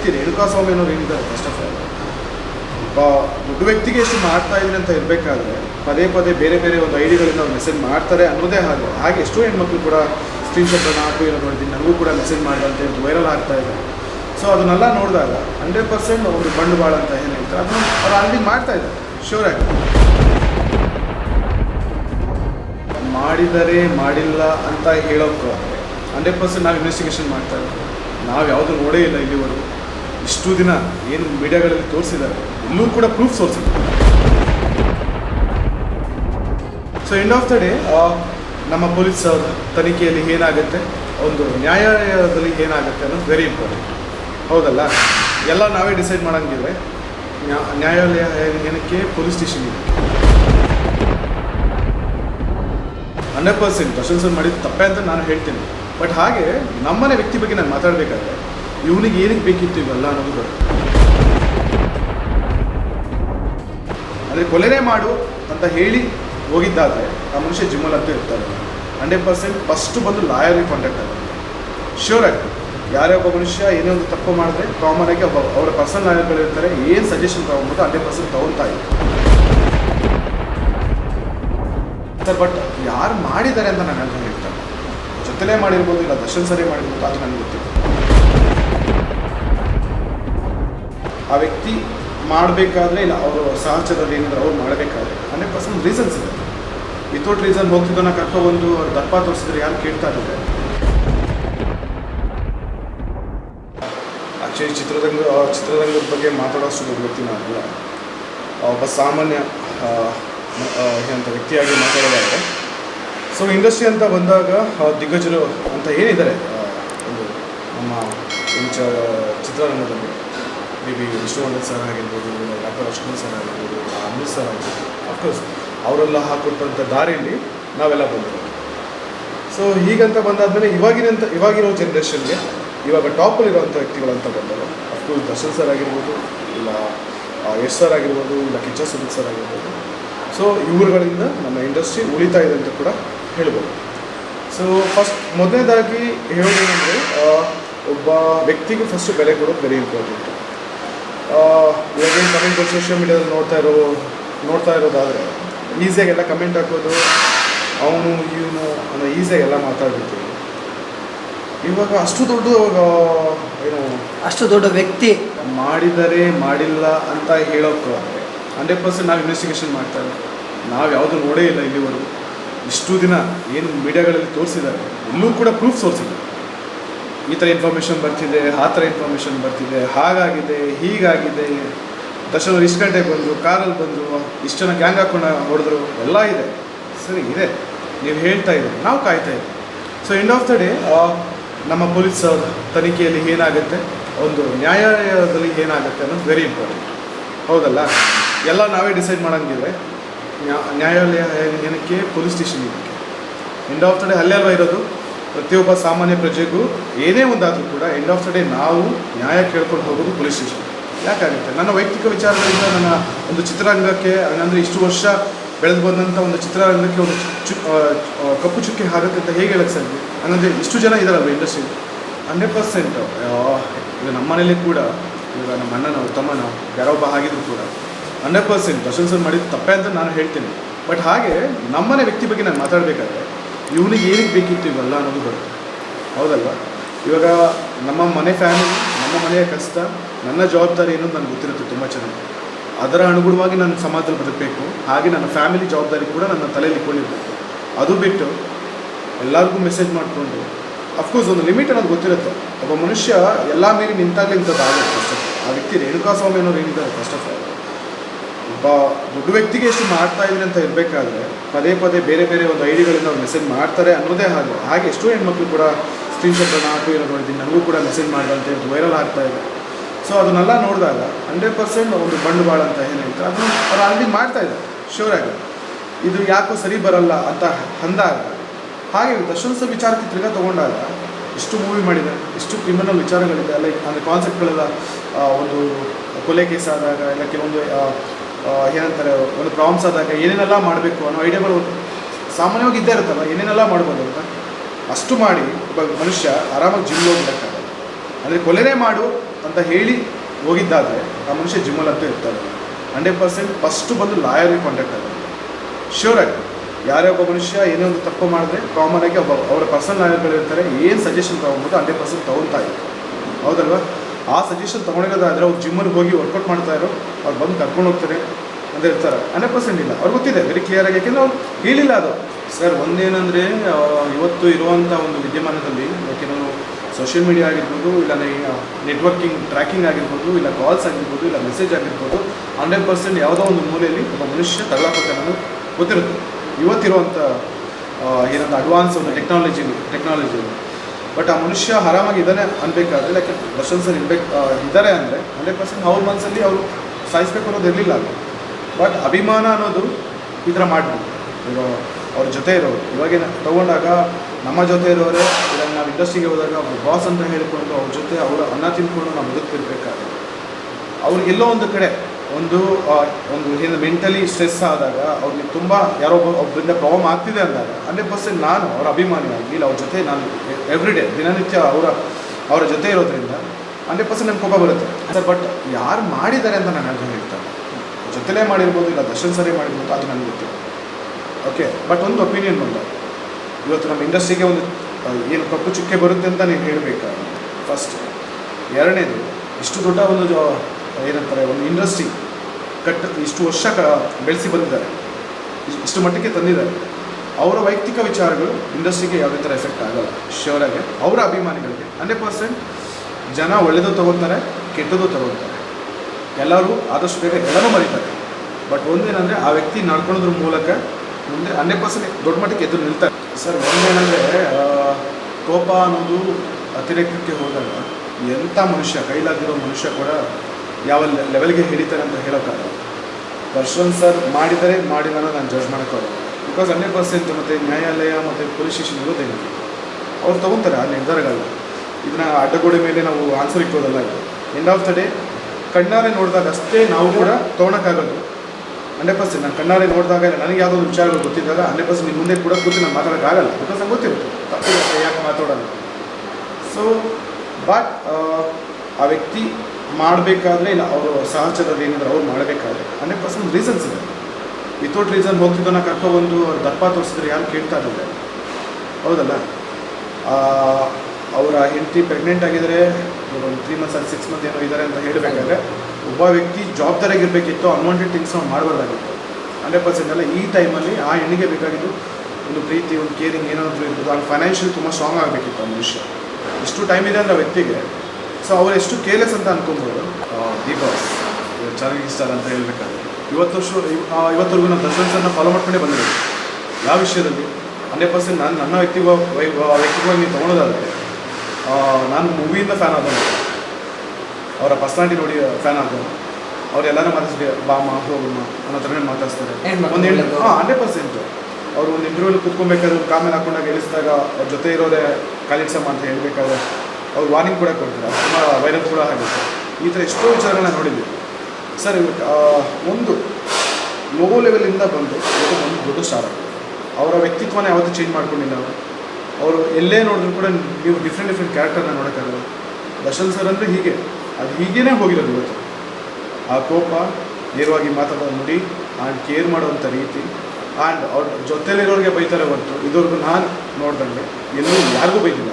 ವ್ಯಕ್ತಿ ರೇಣುಕಾಸ್ವಾಮಿ ಅನ್ನೋರು ಏನಿದ್ದಾರೆ ಫಸ್ಟ್ ಆಫ್ ಆಲ್ ಒಬ್ಬ ದೊಡ್ಡ ವ್ಯಕ್ತಿಗೆ ಎಷ್ಟು ಮಾಡ್ತಾ ಇದ್ದೀನಿ ಅಂತ ಇರಬೇಕಾದ್ರೆ ಪದೇ ಪದೇ ಬೇರೆ ಬೇರೆ ಒಂದು ಐಡಿಗಳಿಂದ ಅವ್ರು ಮೆಸೇಜ್ ಮಾಡ್ತಾರೆ ಅನ್ನೋದೇ ಹಾಗೆ. ಹಾಗೆ ಎಷ್ಟೋ ಹೆಣ್ಮಕ್ಳು ಕೂಡ ಸ್ಕ್ರೀನ್ಶಾಟ್ಗಳನ್ನ ಹಾಕು, ಏನೋ ನೋಡಿದ್ದೀನಿ, ನನಗೂ ಕೂಡ ಮೆಸೇಜ್ ಮಾಡಿದಂತೆ ವೈರಲ್ ಆಗ್ತಾ ಇದೆ. ಸೊ ಅದನ್ನೆಲ್ಲ ನೋಡಿದಾಗ ಹಂಡ್ರೆಡ್ ಪರ್ಸೆಂಟ್ ಒಂದು ಬಂಡವಾಳ ಅಂತ ಏನು ಹೇಳ್ತಾರೆ, ಅದನ್ನು ಅವ್ರು ಆಲ್ರೆಡಿ ಮಾಡ್ತಾ ಇದ್ದಾರೆ. ಶ್ಯೂರ್ ಆಗಿ ಮಾಡಿದರೆ ಮಾಡಿಲ್ಲ ಅಂತ ಹೇಳೋಕ್ಕೆ ಹಂಡ್ರೆಡ್ ಪರ್ಸೆಂಟ್ ನಾವು ಇನ್ವೆಸ್ಟಿಗೇಷನ್ ಮಾಡ್ತಾ ಇದ್ದೀವಿ. ನಾವು ಯಾವುದು ನೋಡೇ ಇಲ್ಲ ಇಲ್ಲಿವರೆಗೂ. ಇಷ್ಟು ದಿನ ಏನು ಮೀಡಿಯಾಗಳಲ್ಲಿ ತೋರಿಸಿದ್ದಾರೆ ಎಲ್ಲೂ ಕೂಡ ಪ್ರೂಫ್ ತೋರಿಸಿದ್ರು so end of the day ನಮ್ಮ ಪೊಲೀಸ್ ತನಿಖೆಯಲ್ಲಿ ಏನಾಗುತ್ತೆ, ಒಂದು ನ್ಯಾಯಾಲಯದಲ್ಲಿ ಏನಾಗುತ್ತೆ ಅನ್ನೋದು ವೆರಿ ಇಂಪಾರ್ಟೆಂಟ್ ಹೌದಲ್ಲ? ಎಲ್ಲ ನಾವೇ ಡಿಸೈಡ್ ಮಾಡೋಂಗಿದ್ರೆ, ನ್ಯಾ- ನ್ಯಾಯಾಲಯ ಏನಕ್ಕೆ? ಪೊಲೀಸ್ ಸ್ಟೇಷನ್ ಇದೆ ಹಂಡ್ರೆಡ್ ಪರ್ಸೆಂಟ್ ಪ್ರಶಂಸನ್ ಸರ್ ಮಾಡಿದ್ದು ತಪ್ಪೇ ಅಂತ ನಾನು ಹೇಳ್ತೀನಿ. ಬಟ್ ಹಾಗೆ ನಮ್ಮನೆ ವ್ಯಕ್ತಿ ಬಗ್ಗೆ ನಾನು ಮಾತಾಡಬೇಕಾದ್ರೆ ಇವನಿಗೆ ಏನಕ್ಕೆ ಬೇಕಿತ್ತು ಇವೆಲ್ಲ ಅನ್ನೋದು ಬರುತ್ತೆ ಅಂದರೆ ಕೊಲೆನೇ ಮಾಡು ಅಂತ ಹೇಳಿ ಹೋಗಿದ್ದಾದ್ರೆ ಆ ಮನುಷ್ಯ ಜಿಮ್ಮಲ್ಲಿ ಅಂತ ಇರ್ತಾರೆ ಹಂಡ್ರೆಡ್ ಪರ್ಸೆಂಟ್ ಫಸ್ಟ್ ಬಂದು ಲಾಯರಿ ಕಾಂಟ್ಯಾಕ್ಟ್ ಆಗುತ್ತೆ. ಶ್ಯೂರ್ ಆಗಿ ಯಾರೇ ಒಬ್ಬ ಮನುಷ್ಯ ಏನೇ ಒಂದು ತಪ್ಪು ಮಾಡಿದ್ರೆ ಕಾಮನ್ ಆಗಿ ಒಬ್ಬ ಅವರ ಪರ್ಸನಲ್ ಲಾಯರ್ಗಳು ಇರ್ತಾರೆ, ಏನು ಸಜೆಷನ್ ತೊಗೊಂಬೋದು ಹಂಡ್ರೆಡ್ ಪರ್ಸೆಂಟ್ ತಗೊಳ್ತಾ ಇತ್ತು ಬಟ್ ಯಾರು ಮಾಡಿದ್ದಾರೆ ಅಂತ ನಾನು ಹೇಳ್ತಾರೆ ಜೊತೆಲೇ ಮಾಡಿರ್ಬೋದು ಇಲ್ಲ, ದರ್ಶನ್ ಸರಿ ಮಾಡಿರ್ಬೋದು, ಅದು ನನಗೆ ಗೊತ್ತಿಲ್ಲ. ಆ ವ್ಯಕ್ತಿ ಮಾಡಬೇಕಾದ್ರೆ ಇಲ್ಲ, ಅವರು ಸಹಚರದಲ್ಲಿ ಏನಿದ್ರು ಅವ್ರು ಮಾಡಬೇಕಾದ್ರೆ ಹಂಡ್ರೆಡ್ ಪರ್ಸೆಂಟ್ ರೀಸನ್ಸ್ ಇದೆ. ವಿತೌಟ್ ರೀಸನ್ ಹೋಗ್ತಿದ್ದನ್ನ ಕರ್ಕೊಬಂದು ಅವ್ರು ದಪ್ಪ ತೋರಿಸಿದ್ರೆ ಯಾರು ಕೇಳ್ತಾ ಇದ್ದಾರೆ ಆಕ್ಚುಲಿ ಚಿತ್ರದಂಗ ಚಿತ್ರರಂಗದ ಬಗ್ಗೆ ಮಾತಾಡೋಷ್ಟು ವ್ಯಕ್ತಿ ನಾನಲ್ಲ ಒಬ್ಬ ಸಾಮಾನ್ಯ ಅಂತ ವ್ಯಕ್ತಿಯಾಗಿ ಮಾತಾಡೋದಾದರೆ, ಸೊ ಇಂಡಸ್ಟ್ರಿ ಅಂತ ಬಂದಾಗ ದಿಗ್ಗಜರು ಅಂತ ಏನಿದ್ದಾರೆ ಒಂದು ನಮ್ಮ ಚಿತ್ರರಂಗದಲ್ಲಿ ಮೇ ಬಿ ವಿಷ್ಣುವರ್ಧನ್ ಸರ್ ಆಗಿರ್ಬೋದು ಡಾಕ್ಟರ್ ಲಕ್ಷ್ಮಣ್ ಸರ್ ಆಗಿರ್ಬೋದು ಅಮೃತ್ ಸರ್ ಆಗಿರ್ಬೋದು ಅಫ್ಕೋರ್ಸ್ ಅವರೆಲ್ಲ ಹಾಕೊಟ್ಟಂಥ ದಾರಿಯಲ್ಲಿ ನಾವೆಲ್ಲ ಬಂದಿರೋದು. ಸೊ ಹೀಗಂತ ಬಂದಾದಮೇಲೆ ಇವಾಗಿನಂತ, ಇವಾಗಿರೋ ಜನ್ರೇಷನ್ಗೆ ಇವಾಗ ಟಾಪಲ್ಲಿರುವಂಥ ವ್ಯಕ್ತಿಗಳು ಅಂತ ಬಂದಾಗ ಅಫ್ಕೋರ್ಸ್ ದರ್ಶನ್ ಸರ್ ಆಗಿರ್ಬೋದು, ಇಲ್ಲ ಎಸ್ ಸರ್ ಆಗಿರ್ಬೋದು, ಇಲ್ಲ, ಕಿಚ್ಚ ಸುಮಿತ್ ಸರ್ ಆಗಿರ್ಬೋದು. ಸೊ ಇವರುಗಳಿಂದ ನಮ್ಮ ಇಂಡಸ್ಟ್ರಿ ಉಳಿತಾ ಇದೆ ಅಂತ ಕೂಡ ಹೇಳ್ಬೋದು. ಸೊ ಫಸ್ಟ್ ಮೊದಲನೇದಾಗಿ ಹೇಳೋದೇನೆಂದರೆ ಒಬ್ಬ ವ್ಯಕ್ತಿಗೆ ಫಸ್ಟ್ ಬೆಲೆ ಕೊಡೋದು ವೆರಿ ಇಂಪಾರ್ಟೆಂಟ್ ಇವಾಗ ಏನು ಕಮೆಂಟ್ ಸೋಷಿಯಲ್ ಮೀಡಿಯಾದಲ್ಲಿ ನೋಡ್ತಾ ಇರೋ ನೋಡ್ತಾ ಇರೋದಾದರೆ ಈಸಿಯಾಗೆಲ್ಲ ಕಮೆಂಟ್ ಹಾಕೋದು ಅವನು ಇವನು ಅನ್ನೋ ಈಸಿಯಾಗೆಲ್ಲ ಮಾತಾಡ್ಬಿಡ್ತೀವಿ ಇವಾಗ ಅಷ್ಟು ದೊಡ್ಡ ಏನು ಅಷ್ಟು ದೊಡ್ಡ ವ್ಯಕ್ತಿ. ಮಾಡಿದರೆ ಮಾಡಿಲ್ಲ ಅಂತ ಹೇಳೋಕ್ಕೂ ಆದರೆ ಹಂಡ್ರೆಡ್ ಪರ್ಸೆಂಟ್ ನಾವು ಇನ್ವೆಸ್ಟಿಗೇಷನ್ ಮಾಡ್ತಾ ಇದ್ದೀವಿ ನಾವು ಯಾವುದು ನೋಡೇ ಇಲ್ಲ ಇಲ್ಲಿವರೆಗೂ. ಇಷ್ಟು ದಿನ ಏನು ಮೀಡಿಯಾಗಳಲ್ಲಿ ತೋರಿಸಿದ್ದಾರೆ ಎಲ್ಲೂ ಕೂಡ ಪ್ರೂಫ್ ಸೋರ್ಸಿಲ್ಲ ಈ ಥರ ಇನ್ಫಾರ್ಮೇಷನ್ ಬರ್ತಿದೆ, ಆ ಥರ ಇನ್ಫಾರ್ಮೇಷನ್ ಬರ್ತಿದೆ, ಹಾಗಾಗಿದೆ, ಹೀಗಾಗಿದೆ. ದರ್ಶನ ಇಷ್ಟು ಗಂಟೆಗೆ ಬಂದರು ಕಾರಲ್ಲಿ ಬಂದರು, ಇಷ್ಟು ಜನ ಗ್ಯಾಂಗ್ ಹಾಕೊಂಡು ಹೊಡೆದ್ರು, ಎಲ್ಲ ಇದೆ. ಸರಿ, ಇದೆ. ನೀವು ಹೇಳ್ತಾ ಇದ್ದೀರಿ ನಾವು ಕಾಯ್ತಾ ಇದ್ದೀವಿ so end of the day ನಮ್ಮ ಪೊಲೀಸ್ ತನಿಖೆಯಲ್ಲಿ ಏನಾಗುತ್ತೆ? ಒಂದು ನ್ಯಾಯಾಲಯದಲ್ಲಿ ಏನಾಗುತ್ತೆ ಅನ್ನೋದು ವೆರಿ ಇಂಪಾರ್ಟೆಂಟ್ ಹೌದಲ್ಲ? ಎಲ್ಲ ನಾವೇ ಡಿಸೈಡ್ ಮಾಡೋಂಗಿದ್ರೆ ನ್ಯಾ- ನ್ಯಾಯಾಲಯ ಏನಕ್ಕೆ? ಪೊಲೀಸ್ ಸ್ಟೇಷನ್ ಇದಕ್ಕೆ. ಎಂಡ್ ಆಫ್ ದ ಡೇ ಅಲ್ಲೇ ಅಲ್ವಾ ಇರೋದು? ಪ್ರತಿಯೊಬ್ಬ ಸಾಮಾನ್ಯ ಪ್ರಜೆಗೂ ಏನೇ ಒಂದಾದರೂ ಕೂಡ ಎಂಡ್ ಆಫ್ ದ ಡೇ ನಾವು ನ್ಯಾಯ ಕೇಳ್ಕೊಂಡು ಹೋಗೋದು ಪೊಲೀಸ್ ಸ್ಟೇಷನ್ ಯಾಕಾಗುತ್ತೆ? ನನ್ನ ವೈಯಕ್ತಿಕ ವಿಚಾರಗಳಿಂದ ನನ್ನ ಒಂದು ಚಿತ್ರರಂಗಕ್ಕೆ, ಅಂದರೆ ಇಷ್ಟು ವರ್ಷ ಬೆಳೆದು ಬಂದಂಥ ಒಂದು ಚಿತ್ರರಂಗಕ್ಕೆ ಒಂದು ಚು ಕಪ್ಪು ಚುಕ್ಕೆ ಹಾಕುತ್ತೆ ಅಂತ ಹೇಗೆ ಹೇಳಕ್ಕೆ ಸಾಧ್ಯ? ಹಂಗಂದ್ರೆ ಇಷ್ಟು ಜನ ಇದ್ದಾರಲ್ವ ಇಂಡಸ್ಟ್ರಿ ಹಂಡ್ರೆಡ್ ಪರ್ಸೆಂಟ್ ಈಗ ನಮ್ಮ ಮನೇಲಿ ಕೂಡ ಇವಾಗ ನಮ್ಮ ಅಣ್ಣನ, ತಮ್ಮನ, ಯಾರೊಬ್ಬ ಆಗಿದ್ರು ಕೂಡ ಹಂಡ್ರೆಡ್ ಪರ್ಸೆಂಟ್ ದರ್ಶನ್ ಸರ್ ಮಾಡಿದ್ದು ತಪ್ಪೇ ಅಂತ ನಾನು ಹೇಳ್ತೀನಿ. ಬಟ್ ಹಾಗೆ ನಮ್ಮನೆ ವ್ಯಕ್ತಿ ಬಗ್ಗೆ ನಾನು ಮಾತಾಡಬೇಕಾದ್ರೆ ಇವನಿಗೆ ಏನಕ್ಕೆ ಬೇಕಿತ್ತು ಇವೆಲ್ಲ ಅನ್ನೋದು ಬರುತ್ತೆ ಹೌದಲ್ವಾ? ಇವಾಗ ನಮ್ಮ ಮನೆ ಫ್ಯಾಮಿಲಿ ನಮ್ಮ ಮನೆಯ ಕಷ್ಟ, ನನ್ನ ಜವಾಬ್ದಾರಿ ಏನೋ ನನಗೆ ಗೊತ್ತಿರುತ್ತೆ ತುಂಬ ಚೆನ್ನಾಗಿ. ಅದರ ಅನುಗುಣವಾಗಿ ನಾನು ಸಮಾಜದಲ್ಲಿ ಬದುಕಬೇಕು. ಹಾಗೆ ನನ್ನ ಫ್ಯಾಮಿಲಿ ಜವಾಬ್ದಾರಿ ಕೂಡ ನನ್ನ ತಲೆಯಲ್ಲಿ ಇಟ್ಕೊಂಡಿರ್ಬೇಕು. ಅದು ಬಿಟ್ಟು ಎಲ್ಲರಿಗೂ ಮೆಸೇಜ್ ಮಾಡಿಕೊಂಡು ಅಫ್ಕೋರ್ಸ್ ಒಂದು ಲಿಮಿಟ್ ಅನ್ನೋದು ಗೊತ್ತಿರುತ್ತೆ. ಒಬ್ಬ ಮನುಷ್ಯ ಎಲ್ಲ ಮೀರಿ ನಿಂತಾಗಲಿ ಇಂಥದ್ದು ಆಗುತ್ತೆ ಆ ವ್ಯಕ್ತಿ ರೇಣುಕಾ ಸ್ವಾಮಿ ಅನ್ನೋರು ಏನಿದ್ದಾರೆ ಫಸ್ಟ್ ಆಫ್ ಆಲ್ ಒಬ್ಬ ದೊಡ್ಡ ವ್ಯಕ್ತಿಗೆ ಎಷ್ಟು ಮಾಡ್ತಾ ಅಂತ ಇರಬೇಕಾದ್ರೆ ಪದೇ ಪದೇ ಬೇರೆ ಬೇರೆ ಒಂದು ಐಡಿಗಳಿಂದ ಅವ್ರು ಮೆಸೇಜ್ ಮಾಡ್ತಾರೆ ಅನ್ನೋದೇ ಹಾಗೆ. ಹಾಗೆ ಎಷ್ಟೋ ಹೆಣ್ಮಕ್ಳು ಕೂಡ ಸ್ಕ್ರೀನ್ಶಾಟ್ಗಳನ್ನ ಹಾಕಿ ಇರೋ ನೋಡಿದ್ದೀನಿ. ನನಗೂ ಕೂಡ ಮೆಸೇಜ್ ಮಾಡಿದೆ ಅಂತ ವೈರಲ್ ಆಗ್ತಾ ಇದೆ. ಸೊ ಅದನ್ನೆಲ್ಲ ನೋಡಿದಾಗ ಹಂಡ್ರೆಡ್ ಪರ್ಸೆಂಟ್ ಒಂದು ಬಂಡವಾಳ ಅಂತ ಏನು ಹೇಳ್ತಾರೆ? ಅದನ್ನು ಅವ್ರು ಆಲ್ರೆಡಿ ಮಾಡ್ತಾ ಇದ್ದಾರೆ. ಶ್ಯೂರ್ ಆಗಿ ಇದು ಯಾಕೋ ಸರಿ ಬರಲ್ಲ ಅಂತ ಅಂದಾಗ, ಹಾಗೆ ದಶಂಸ ವಿಚಾರ ವಿಚಾರಕ್ಕೆ ತಿರ್ಗಾ ತೊಗೊಂಡಾಗ ಇಷ್ಟು ಮೂವಿ ಮಾಡಿದೆ ಇಷ್ಟು ಕ್ರಿಮಿನಲ್ ವಿಚಾರಗಳಿದೆ ಲೈಕ್ ಅಂದರೆ ಕಾನ್ಸೆಪ್ಟ್ಗಳೆಲ್ಲ ಒಂದು ಕೊಲೆ ಕೇಸ್ ಆದಾಗ, ಇಲ್ಲ ಕೆಲವೊಂದು ಏನಂತಾರೆ, ಒಂದು ಪ್ರಾಬ್ಲಮ್ಸ್ ಆದಾಗ ಏನೇನೆಲ್ಲ ಮಾಡಬೇಕು ಅನ್ನೋ ಐಡಿಯಾಗಳು ಸಾಮಾನ್ಯವಾಗಿ ಇದ್ದೇ ಇರುತ್ತಲ್ಲ ಏನೇನೆಲ್ಲ ಮಾಡ್ಬೋದು ಅಂತ? ಅಷ್ಟು ಮಾಡಿ ಒಬ್ಬ ಮನುಷ್ಯ ಆರಾಮಾಗಿ ಜಿಮ್ ಹೋಗ್ಬೇಕಾಗಲ್ಲ ಅಂದರೆ ಕೊಲೆನೇ ಮಾಡು ಅಂತ ಹೇಳಿ ಹೋಗಿದ್ದಾದರೆ ಆ ಮನುಷ್ಯ ಜಿಮ್ಮಲ್ಲಂತೂ ಇರ್ತಾರೆ ಹಂಡ್ರೆಡ್ ಪರ್ಸೆಂಟ್ ಫಸ್ಟು ಬಂದು ಲಾಯರ್ಗೆ ಕಾಂಟ್ಯಾಕ್ಟ್ ಆಗುತ್ತೆ ಶ್ಯೂರ್ ಆಗಿ, ಯಾರೇ ಒಬ್ಬ ಮನುಷ್ಯ ಏನೇ ಒಂದು ತಪ್ಪು ಮಾಡಿದ್ರೆ ಕಾಮನ್ ಆಗಿ ಒಬ್ಬ ಅವರ ಪರ್ಸನಲ್ ಲಾಯರ್ಗಳು ಇರ್ತಾರೆ ಏನು ಸಜೆಷನ್ ತೊಗೊಬೋದು ಹಂಡ್ರೆಡ್ ಪರ್ಸೆಂಟ್ ತೊಗೊತಾ ಇತ್ತು ಹೌದಲ್ವಾ? ಆ ಸಜೆಷನ್ ತೊಗೊಂಡಿರೋದಾದರೆ ಅವ್ರು ಜಿಮ್ಮಲ್ಲಿ ಹೋಗಿ ವರ್ಕೌಟ್ ಮಾಡ್ತಾ ಇರೋ, ಅವ್ರು ಬಂದು ಕರ್ಕೊಂಡು ಹೋಗ್ತಾರೆ ಅಂತ ಇರ್ತಾರೆ ಹಂಡ್ರೆಡ್ ಪರ್ಸೆಂಟ್ ಇಲ್ಲ. ಅವ್ರಿಗೆ ಗೊತ್ತಿದೆ ವೆರಿ ಕ್ಲಿಯರ್ ಆಗಿ. ಯಾಕೆಂದ್ರೆ ಅವ್ರು ಹೇಳಿಲ್ಲ ಅದು. ಸರ್ ಒಂದೇನಂದರೆ ಇವತ್ತು ಇರುವಂಥ ಒಂದು ವಿದ್ಯಮಾನದಲ್ಲಿ ಯಾಕೆ ನಾನು ಸೋಷಿಯಲ್ ಮೀಡಿಯಾ ಆಗಿರ್ಬೋದು ಇಲ್ಲ ನೆಟ್ವರ್ಕಿಂಗ್ ಟ್ರ್ಯಾಕಿಂಗ್ ಆಗಿರ್ಬೋದು, ಇಲ್ಲ ಕಾಲ್ಸ್ ಆಗಿರ್ಬೋದು, ಇಲ್ಲ ಮೆಸೇಜ್ ಆಗಿರ್ಬೋದು ಹಂಡ್ರೆಡ್ ಪರ್ಸೆಂಟ್ ಯಾವುದೋ ಒಂದು ಮೂಲೆಯಲ್ಲಿ ಒಬ್ಬ ಮನುಷ್ಯ ತಗೊಳಕ್ಕೆ ಗೊತ್ತಿರುತ್ತೆ. ಇವತ್ತಿರುವಂಥ ಏನಂತ ಅಡ್ವಾನ್ಸ್ ಒಂದು ಟೆಕ್ನಾಲಜಿ ಟೆಕ್ನಾಲಜಿ ಬಟ್ ಆ ಮನುಷ್ಯ ಆರಾಮಾಗಿ ಇದ್ದಾನೆ ಅನ್ಬೇಕಾದ್ರೆ ಲೈಕ್ ದರ್ಶನ್ ಸರ್ ಇರ್ಬೇಕು ಇದ್ದಾರೆ ಅಂದರೆ ಹಂಡ್ರೆಡ್ ಪರ್ಸೆಂಟ್ ಅವ್ರ ಮನಸ್ಸಲ್ಲಿ ಅವರು ಸಾಯಿಸ್ಬೇಕು ಅನ್ನೋದು ಇರಲಿಲ್ಲ ಅದು. ಬಟ್ ಅಭಿಮಾನ ಅನ್ನೋದು ಈ ಥರ ಮಾಡಬೇಕು. ಈಗ ಅವ್ರ ಜೊತೆ ಇರೋರು, ಇವಾಗೇನು ತೊಗೊಂಡಾಗ ನಮ್ಮ ಜೊತೆ ಇರೋರೆ ಇವಾಗ ನಾವು ಇಂಡಸ್ಟ್ರಿಗೆ ಹೋದಾಗ ಅವ್ರ ಬಾಸ್ ಅಂತ ಹೇಳಿಕೊಂಡು ಅವ್ರ ಜೊತೆ ಅವರ ಅನ್ನ ತಿನ್ಕೊಂಡು ನಾವು ಬದುಕ್ತಿರ್ಬೇಕಾದ್ರೆ ಅವ್ರಿಗೆಲ್ಲೋ ಒಂದು ಕಡೆ ಒಂದು ಒಂದು ಏನು ಮೆಂಟಲಿ ಸ್ಟ್ರೆಸ್ ಆದಾಗ ಅವ್ರಿಗೆ ತುಂಬ ಯಾರೋ ಒಬ್ಬ ಒಬ್ಬರಿಂದ ಪ್ರಾಬ್ಲಮ್ ಆಗ್ತಿದೆ ಅಂದಾಗ ಹಂಡ್ರೆಡ್ ಪರ್ಸೆಂಟ್ ನಾನು ಅವ್ರ ಇಲ್ಲ ಅವ್ರ ಜೊತೆ ನಾನು ಎವ್ರಿ ಡೇ ದಿನನಿತ್ಯ ಅವರ ಅವರ ಜೊತೆ ಇರೋದ್ರಿಂದ ಹಂಡ್ರೆಡ್ ಪರ್ಸೆಂಟ್ ನನಗೆ ಕೋಪ ಬರುತ್ತೆ. ಸರ್ ಬಟ್ ಯಾರು ಮಾಡಿದ್ದಾರೆ ಅಂತ ನಾನು ಅದು ಹೇಳ್ತಾರೆ ಜೊತೆಲೇ ಮಾಡಿರ್ಬೋದು, ಇಲ್ಲ ದರ್ಶನ್ ಸರಿ ಮಾಡಿರ್ಬೋದು, ಅದು ನನಗೆ ಗೊತ್ತಿಲ್ಲ. ಓಕೆ ಬಟ್ ಒಂದು ಒಪಿನಿಯನ್ ಬಂದ. ಇವತ್ತು ನಮ್ಮ ಇಂಡಸ್ಟ್ರಿಗೆ ಒಂದು ಏನು ಕಪ್ಪು ಚುಕ್ಕೆ ಬರುತ್ತೆ ಅಂತ ನೀವು ಹೇಳಬೇಕು ಫಸ್ಟ್ ಎರಡನೇದು, ಇಷ್ಟು ದೊಡ್ಡ ಒಂದು ಏನಂತಾರೆ, ಒಂದು ಇಂಡಸ್ಟ್ರಿ ಕಟ್ ಇಷ್ಟು ವರ್ಷ ಕ, ಬೆಳೆಸಿ ಬಂದಿದ್ದಾರೆ. ಇಷ್ಟು ಮಟ್ಟಕ್ಕೆ ತಂದಿದ್ದಾರೆ. ಅವರ ವೈಯಕ್ತಿಕ ವಿಚಾರಗಳು ಇಂಡಸ್ಟ್ರಿಗೆ ಯಾವುದೇ ಥರ ಎಫೆಕ್ಟ್ ಆಗಲ್ಲ. ಶ್ಯೂರಾಗಿ ಅವರ ಅಭಿಮಾನಿಗಳಿಗೆ ಹಂಡ್ರೆಡ್ ಪರ್ಸೆಂಟ್ ಜನ ಒಳ್ಳೆಯದು ತಗೋತಾರೆ ಕೆಟ್ಟದ್ದು ತಗೋತಾರೆ ಎಲ್ಲರೂ ಆದಷ್ಟು ಬೇಗ ಎಲ್ಲನೂ ಮರೀತಾರೆ. ಬಟ್ ಒಂದೇನಂದರೆ, ಆ ವ್ಯಕ್ತಿ ನಡ್ಕೊಳೋದ್ರ ಮೂಲಕ ಮುಂದೆ ಹಂಡ್ರೆಡ್ ಪರ್ಸೆಂಟ್ ದೊಡ್ಡ ಮಟ್ಟಕ್ಕೆ ಎದುರು ನಿಲ್ತಾರೆ. ಸರ್ ಒಂದೇನಂದರೆ ಕೋಪ ಅನ್ನೋದು ಅತಿರೇಕಕ್ಕೆ ಹೋದಾಗ ಎಂಥ ಮನುಷ್ಯ, ಕೈಲಾಗಿರೋ ಮನುಷ್ಯ ಕೂಡ ಯಾವ ಲೆವೆಲ್ಗೆ ಹಿಡಿತಾರೆ ಅಂತ ಹೇಳೋಕ್ಕಾಗಲ್ಲ. ದರ್ಶನ್ ಸರ್ ಮಾಡಿದರೆ ಮಾಡಿಲ್ಲ ನಾನು ಜಡ್ಜ್ ಮಾಡೋಕ್ಕಾಗಲ್ಲ ಬಿಕಾಸ್ ಹಂಡ್ರೆಡ್ ಪರ್ಸೆಂಟ್ ಮತ್ತು ನ್ಯಾಯಾಲಯ ಮತ್ತು ಪೊಲೀಸ್ ಸ್ಟೇಷನ್ ಇರೋದೇನು ಅವ್ರು ತೊಗೊತಾರೆ ಆ ನಿರ್ಧಾರಗಳನ್ನ. ಇದನ್ನ ಅಡ್ಡಗೋಡೆ ಮೇಲೆ ನಾವು ಆನ್ಸರ್ ಇಕ್ಕೋದಲ್ಲ ಇದು. ಎಂಡ್ ಆಫ್ ದ ಡೇ ಕಣ್ಣಾರೆ ನೋಡಿದಾಗ ಅಷ್ಟೇ ನಾವು ಕೂಡ ತೊಗೊಳಕ್ಕಾಗೋದು ಹಂಡ್ರೆಡ್ ಪರ್ಸೆಂಟ್ ನಾನು ಕಣ್ಣಾರೆ ನೋಡಿದಾಗ ನನಗೆ ಯಾವುದೋ ವಿಚಾರಗಳು ಗೊತ್ತಿದ್ದಾಗ ಹಂಡ್ರೆಡ್ ಪರ್ಸೆಂಟ್ ನಿಮ್ಮ ಮುಂದೆ ಕೂಡ ಕೂತು ನಾನು ಮಾತಾಡೋಕ್ಕಾಗಲ್ಲ ಬಿಕಾಸ್ ನಂಗೆ ಗೊತ್ತಿರುತ್ತೆ. ತಪ್ಪಿರುತ್ತೆ ಯಾಕೆ ಮಾತಾಡೋಲ್ಲ ಸೊ ಬಟ್ ಆ ವ್ಯಕ್ತಿ ಮಾಡಬೇಕಾದ್ರೆ ಇಲ್ಲ, ಅವರು ಸಹಚರರು ಏನಿದ್ರು ಅವ್ರು ಮಾಡಬೇಕಾದ್ರೆ ಹಂಡ್ರೆಡ್ ಪರ್ಸೆಂಟ್ ರೀಸನ್ಸ್ ಇದೆ. ವಿತೌಟ್ ರೀಸನ್ ಹೋಗ್ತಿದ್ದನ್ನ ಕರ್ಕೊಬಂದು ಅವ್ರು ದಪ್ಪ ತೋರಿಸಿದ್ರೆ ಯಾರು ಕೇಳ್ತಾ ಇರಲಿಲ್ಲ. ಹೌದಲ್ಲ? ಅವರ ಹೆಂಡತಿ ಪ್ರೆಗ್ನೆಂಟ್ ಆಗಿದ್ರೆ ಒಂದು ತ್ರೀ ಮಂತ್ಸ್ ಅಲ್ಲಿ ಸಿಕ್ಸ್ ಮಂತ್ ಏನೋ ಇದ್ದಾರೆ ಅಂತ ಹೇಳಬೇಕಾದ್ರೆ ಒಬ್ಬ ವ್ಯಕ್ತಿ ಜವಾಬ್ದಾರಿಯಾಗಿರಬೇಕಿತ್ತು ಅನ್ವಾಂಟೆಡ್ ಥಿಂಗ್ಸ್ ನಾವು ಮಾಡಬಾರ್ದಾಗಿತ್ತು. ಹಂಡ್ರೆಡ್ ಪರ್ಸೆಂಟ್ ಅಲ್ಲ, ಈ ಟೈಮಲ್ಲಿ ಆ ಹೆಣ್ಣಿಗೆ ಬೇಕಾಗಿದ್ದು ಒಂದು ಪ್ರೀತಿ, ಒಂದು ಕೇರಿಂಗ್ ಏನಾದರೂ ಇರ್ಬೋದು, ಅವ್ನು ಫೈನಾನ್ಷಿಯಲ್ ತುಂಬ ಸ್ಟ್ರಾಂಗ್ ಆಗಬೇಕಿತ್ತು ಆ ಮನುಷ್ಯ. ಇಷ್ಟು ಟೈಮ್ ಇದೆ ಅಂದರೆ ವ್ಯಕ್ತಿಗೆ. ಸೊ ಅವ್ರು ಎಷ್ಟು ಕೇರ್ಲೆಸ್ ಅಂತ ಅನ್ಕೊಬೋದು ದೀಪಾಸ್ ಚೆನ್ನಾಗಿ ಸ್ಟಾರ್ ಅಂತ ಹೇಳ್ಬೇಕಾದ್ರೆ ಇವತ್ತು ವರ್ಷ ಇವತ್ತವರೆಗೂ ನಾನು ದರ್ಶನ್ ಸರ್ನ ಫಾಲೋ ಮಾಡ್ಕೊಂಡೇ ಬಂದಿರೋದು. ಯಾವ ವಿಷಯದಲ್ಲಿ? ಹಂಡ್ರೆಡ್ ಪರ್ಸೆಂಟ್ ನಾನು ನನ್ನ ವ್ಯಕ್ತಿಗೋ ವ್ಯಕ್ತಿಗೂ ನೀವು ತೊಗೊಳೋದಾದ್ರೆ ನಾನು ಮೂವಿಯಿಂದ ಫ್ಯಾನ್ ಆದವನು. ಅವರ ಪರ್ಸನಾಲಿಟಿ ನೋಡಿ ಫ್ಯಾನ್ ಆದನು ಅವರೆಲ್ಲರೂ ಮಾತಾಡ್ಸಿ ಬಾಮ ಹೋಗಮ್ಮ ಅನ್ನೋ ಥರನೇ ಮಾತಾಡ್ತಾರೆ ಒಂದು. ಹಾಂ ಹಂಡ್ರೆಡ್ ಪರ್ಸೆಂಟ್ ಅವರು ಒಂದು ಇಂಟರ್ವ್ಯೂಲಿ ಕೂತ್ಕೊಬೇಕಾದ್ರೆ ಕಾಮೇಲೆ ಹಾಕೊಂಡಾಗ ಇಳಿಸಿದಾಗ ಅವ್ರ ಜೊತೆ ಇರೋದೇ ಕಾಲಿಡ್ಸಮ್ಮ ಅಂತ ಹೇಳಬೇಕಾದ್ರೆ ಅವ್ರು ವಾರ್ನಿಂಗ್ ಕೂಡ ಕೊಡ್ತಾರೆ. ತುಂಬ ವೈರಲ್ ಕೂಡ ಆಗುತ್ತೆ ಈ ಥರ ಎಷ್ಟೋ ವಿಚಾರಗಳನ್ನ ನೋಡಿದ್ವಿ. ಸರ್ ಒಂದು ಲೋ ಲೆವೆಲಿಂದ ಬಂದು ಇವತ್ತು ಒಂದು ದೊಡ್ಡ ಸ್ಟಾರ್ ಅವರ ವ್ಯಕ್ತಿತ್ವನ ಯಾವತ್ತೂ ಚೇಂಜ್ ಮಾಡ್ಕೊಂಡಿಲ್ಲ ಅವರು. ಅವರು ಎಲ್ಲೇ ನೋಡಿದ್ರು ಕೂಡ ನೀವು ಡಿಫ್ರೆಂಟ್ ಡಿಫ್ರೆಂಟ್ ಕ್ಯಾರೆಕ್ಟರ್ನ ನೋಡೋಕ್ಕಾಗಲ್ಲ. ದರ್ಶನ್ ಸರ್ ಅಂದರೆ ಹೀಗೆ. ಅದು ಹೀಗೇನೇ ಹೋಗಿರೋದು ಇವತ್ತು. ಆ ಕೋಪ, ನೇರವಾಗಿ ಮಾತಾಡೋ ನುಡಿ ಆ್ಯಂಡ್ ಕೇರ್ ಮಾಡುವಂಥ ರೀತಿ ಆ್ಯಂಡ್ ಅವ್ರ ಜೊತೆಲಿರೋರಿಗೆ ಬೈತಾರೆ ಹೊರತು, ಇದುವರೆಗೂ ನಾನು ನೋಡ್ದಂಗೆ ಎಲ್ಲೂ ಯಾರಿಗೂ ಬೈದಿಲ್ಲ.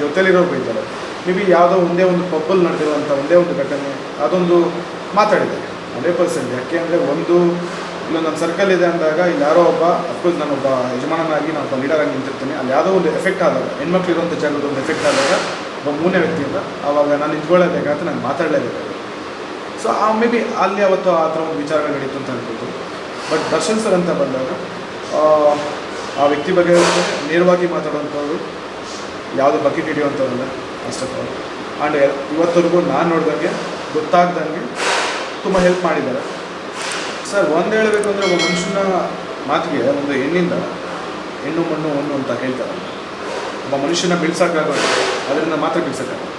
ಜೊತೆಲಿರೋರು ಬೈತಾರೆ. ಮೇ ಬಿ ಯಾವುದೋ ಒಂದೇ ಒಂದು ಪಬ್ಬಲ್ಲಿ ನಡೆದಿರುವಂಥ ಒಂದೇ ಒಂದು ಘಟನೆ, ಅದೊಂದು ಮಾತಾಡಿದೆ. Hundred percent. ಯಾಕೆ ಅಂದರೆ ಒಂದು ಇಲ್ಲ ನನ್ನ ಸರ್ಕಲ್ ಇದೆ ಅಂದಾಗ ಇಲ್ಲಿ ಯಾರೋ ಒಬ್ಬ ಅಫ್ಕೋರ್ಸ್ ನಾನು ಒಬ್ಬ ಯಜಮಾನನಾಗಿ ನಾನು ಒಬ್ಬ ಲೀಡರ್ ಆಗಿ ನಿಂತಿರ್ತೀನಿ. ಅಲ್ಲಿ ಯಾವುದೋ ಒಂದು ಎಫೆಕ್ಟ್ ಆದಾಗ ಹೆಣ್ಮಕ್ಳು ಇರುವಂಥ ಜಾಗದ ಒಂದು ಎಫೆಕ್ಟ್ ಆದಾಗ ಒಬ್ಬ ಮೂರನೇ ವ್ಯಕ್ತಿಯಿಂದ ಆವಾಗ ನಾನು ನಿಂತ್ಕೊಳ್ಳೇಬೇಕಾದ್ರೆ ನಾನು ಮಾತಾಡಲೇಬೇಕಾಗುತ್ತೆ ಸೊ ಆ ಮೇ ಬಿ ಅಲ್ಲಿ ಅವತ್ತು ಆ ಥರ ಒಂದು ವಿಚಾರಗಳು ನಡೀತು ಅಂತ ಅನ್ಬೋದು. ಬಟ್ ದರ್ಶನ್ ಸರ್ ಅಂತ ಬಂದಾಗ, ಆ ವ್ಯಕ್ತಿ ಬಗ್ಗೆ ನೇರವಾಗಿ ಮಾತಾಡುವಂಥವ್ರು ಯಾವುದು ಬಕೆಟ್ ಹಿಡಿಯುವಂಥವ್ರಲ್ಲ ಫಸ್ಟ್ ಆಫ್ ಆಲ್ ಆ್ಯಂಡ್ ಇವತ್ತವರೆಗೂ ನಾನು ನೋಡಿದಂಗೆ ಗೊತ್ತಾಗ್ದಂಗೆ ತುಂಬ ಹೆಲ್ಪ್ ಮಾಡಿದ್ದಾರೆ. ಸರ್ ಒಂದು ಹೇಳಬೇಕು ಅಂದರೆ ಒಬ್ಬ ಮನುಷ್ಯನ ಮಾತಿಗೆ, ಒಂದು ಹೆಣ್ಣಿಂದ ಹೆಣ್ಣು, ಮಣ್ಣು ಒಂದು ಅಂತ ಹೇಳ್ತಾರೆ. ಒಬ್ಬ ಮನುಷ್ಯನ ಬೀಳ್ಸೋಕ್ಕಾಗೋದು ಅದರಿಂದ ಮಾತ್ರ ಬೀಳ್ಸೋಕ್ಕಾಗಲ್ಲ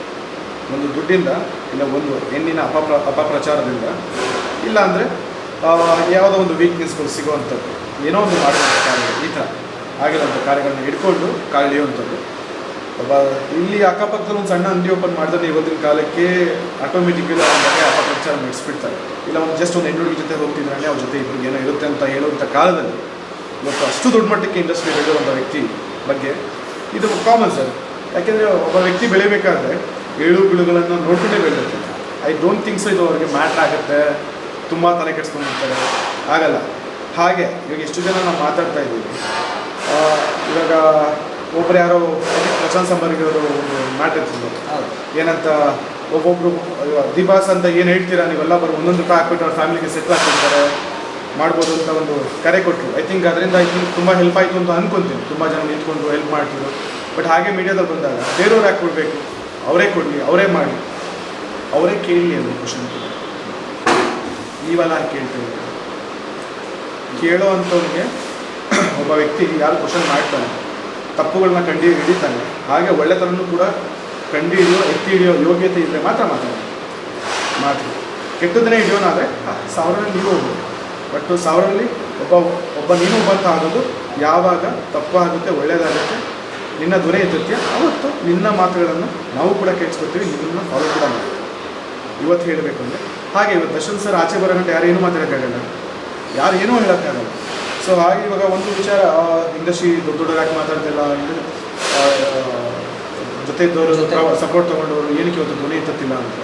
ಒಂದು ದುಡ್ಡಿಂದ ಇಲ್ಲ, ಒಂದು ಹೆಣ್ಣಿನ ಅಪಪ್ರ ಅಪಪ್ರಚಾರದಿಂದ ಇಲ್ಲ ಅಂದರೆ ಯಾವುದೋ ಒಂದು ವೀಕ್ನೆಸ್ಗಳು ಸಿಗುವಂಥದ್ದು. ಏನೋ ಒಂದು ಮಾಡುವಂಥ ಕಾರ್ಯ, ಈ ಥರ ಆಗಿರೋಂಥ ಕಾರ್ಯಗಳನ್ನ ಹಿಡ್ಕೊಂಡು ಕಾಳಿಯುವಂಥದ್ದು ಇಲ್ಲಿ ಅಕ್ಕಪಕ್ಕದಲ್ಲಿ ಒಂದು ಸಣ್ಣ ಅಂಗಡಿ ಓಪನ್ ಮಾಡಿದ್ರೆ ಇವತ್ತಿನ ಕಾಲಕ್ಕೆ ಆಟೋಮೆಟಿಕಲಿ ಅವ್ರ ಬಗ್ಗೆ ಅಪಪ್ರಚಾರ ನಡೆಸ್ಬಿಡ್ತಾರೆ. ಇಲ್ಲ ಒಂದು ಜಸ್ಟ್ ಒಂದು ಹೆಣ್ಣು ಜೊತೆ ಹೋಗ್ತಿದ್ರೆ ಅವ್ರ ಜೊತೆ ಇಬ್ಬರಿಗೆ ಏನೋ ಇರುತ್ತೆ ಅಂತ ಹೇಳುವಂಥ ಕಾಲದಲ್ಲಿ. ಇವತ್ತು ಅಷ್ಟು ದೊಡ್ಡ ಮಟ್ಟಕ್ಕೆ ಇಂಡಸ್ಟ್ರಿ ಬೆಳೆದಿರುವಂಥ ವ್ಯಕ್ತಿ ಬಗ್ಗೆ ಇದು ಕಾಮನ್ ಸರ್. ಯಾಕೆಂದರೆ ಒಬ್ಬ ವ್ಯಕ್ತಿ ಬೆಳೀಬೇಕಾದ್ರೆ ಏಳು ಬಿಳುಗಳನ್ನು ನೋಡ್ಕೊಂಡೇ ಬೆಳೆಯುತ್ತೆ ಐ ಡೋಂಟ್ ಥಿಂಕ್ ಸೊ ಇದು ಅವ್ರಿಗೆ ಮ್ಯಾಟ್ರ್ ಆಗುತ್ತೆ. ತುಂಬ ತಲೆ ಕೆಡ್ಸ್ಕೊಂಡಿರ್ತಾರೆ. ಆಗಲ್ಲ. ಹಾಗೆ ಇವಾಗ ಎಷ್ಟು ಜನ ನಾವು ಮಾತಾಡ್ತಾ ಇದ್ದೀವಿ. ಇವಾಗ ಒಬ್ರು ಯಾರೋ ಪ್ರಶಾಂತ್ ಇರ್ತಿದ್ರು ಹೌದು. ಏನಂತ ಒಬ್ಬೊಬ್ರು ದಿಬಾಸ್ ಅಂತ ಏನು ಹೇಳ್ತೀರಾ ನೀವೆಲ್ಲ ಬರೋ ಒಂದೊಂದು ರೂಪಾಯಿ ಹಾಕ್ಬಿಟ್ಟು ಅವ್ರ ಫ್ಯಾಮಿಲಿಗೆ ಸೆಟ್ಲ್ ಹಾಕ್ಬಿಡ್ತಾರೆ ಮಾಡ್ಬೋದು ಅಂತ ಒಂದು ಕರೆ ಕೊಟ್ಟರು ಐ ಥಿಂಕ್ ಅದರಿಂದ ಐ ತಿಂಕ್ ತುಂಬ ಹೆಲ್ಪ್ ಆಯಿತು ಅಂತ ಅಂದ್ಕೊತೀನಿ ತುಂಬ ಜನ ನಿಂತ್ಕೊಂಡು ಹೆಲ್ಪ್ ಮಾಡ್ತಿದ್ರು. ಬಟ್ ಹಾಗೆ ಮೀಡಿಯಾದಲ್ಲಿ ಬಂದಾಗ ಬೇರೆಯವ್ರು ಯಾಕೆ ಕೊಡಬೇಕು? ಅವರೇ ಕೊಡಲಿ ಅವರೇ ಮಾಡಿ. ಅವರೇ ಕೇಳಲಿ ಅನ್ನೋ ಕ್ವಶನ್ ನೀವೆಲ್ಲ ಕೇಳ್ತೀವಿ ಕೇಳೋ ಅಂಥವ್ರಿಗೆ ಒಬ್ಬ ವ್ಯಕ್ತಿ ಯಾರು ಕ್ವಶನ್ ಮಾಡ್ತಾನೆ. ತಪ್ಪುಗಳನ್ನ ಕಂಡು ಹಿಡಿತಾನೆ. ಹಾಗೆ ಒಳ್ಳೆತನನ್ನು ಕೂಡ ಕಂಡು ಹಿಡಿಯೋ, ಎತ್ತಿ ಹಿಡಿಯೋ ಯೋಗ್ಯತೆ ಇದ್ದರೆ ಮಾತ್ರ ಮಾತಾಡೋದು ಮಾತು. ಕೆಟ್ಟದನ್ನೇ ಹಿಡಿಯೋನಾದರೆ ಸಾವಿರಲ್ಲಿ ನೀವು ಹೋಗ್ಬೋದು. ಬಟ್ ಸಾವಿರಲ್ಲಿ ಒಬ್ಬ ಒಬ್ಬ ನೀನು ಅಂತ ಆಗೋದು ಯಾವಾಗ ತಪ್ಪು ಆಗುತ್ತೆ ಒಳ್ಳೆಯದಾಗುತ್ತೆ ನಿನ್ನ ದೊರೆ ಎತ್ತುತ್ತೀಯ ಅವತ್ತು ನಿನ್ನ ಮಾತುಗಳನ್ನು ನಾವು ಕೂಡ ಕೇಳಿಸ್ಕೊತೀವಿ ನಿನ್ನನ್ನು ಫಾಲೋ ಕೂಡ ಮಾಡ್ತೀವಿ. ಇವತ್ತು ಹೇಳಬೇಕು ಅಂದರೆ, ಹಾಗೆ ಇವತ್ತು ದಶನ್ ಸರ್ ಆಚೆ ಬರೋ ಗಂಟೆ ಯಾರು ಏನೂ ಮಾತಾಡೋಕ್ಕಾಗಲ್ಲ. ಯಾರು ಏನೂ ಹೇಳೋಕ್ಕಾಗಲ್ಲ. ಸೊ ಹಾಗೆ ಇವಾಗ ಒಂದು ವಿಚಾರ ಇಂಡಸ್ಟ್ರಿ ದೊಡ್ಡ ದೊಡ್ಡದಾಗಿ ಮಾತಾಡ್ತಿಲ್ಲ ಅಂದರೆ ಜೊತೆ. ಇದ್ದವರು. ಸಪೋರ್ಟ್ ತೊಗೊಂಡವರು ಏನಕ್ಕೆ ಇವತ್ತು ಧ್ವನಿ ಎತ್ತುತ್ತಿಲ್ಲ ಅಂತ.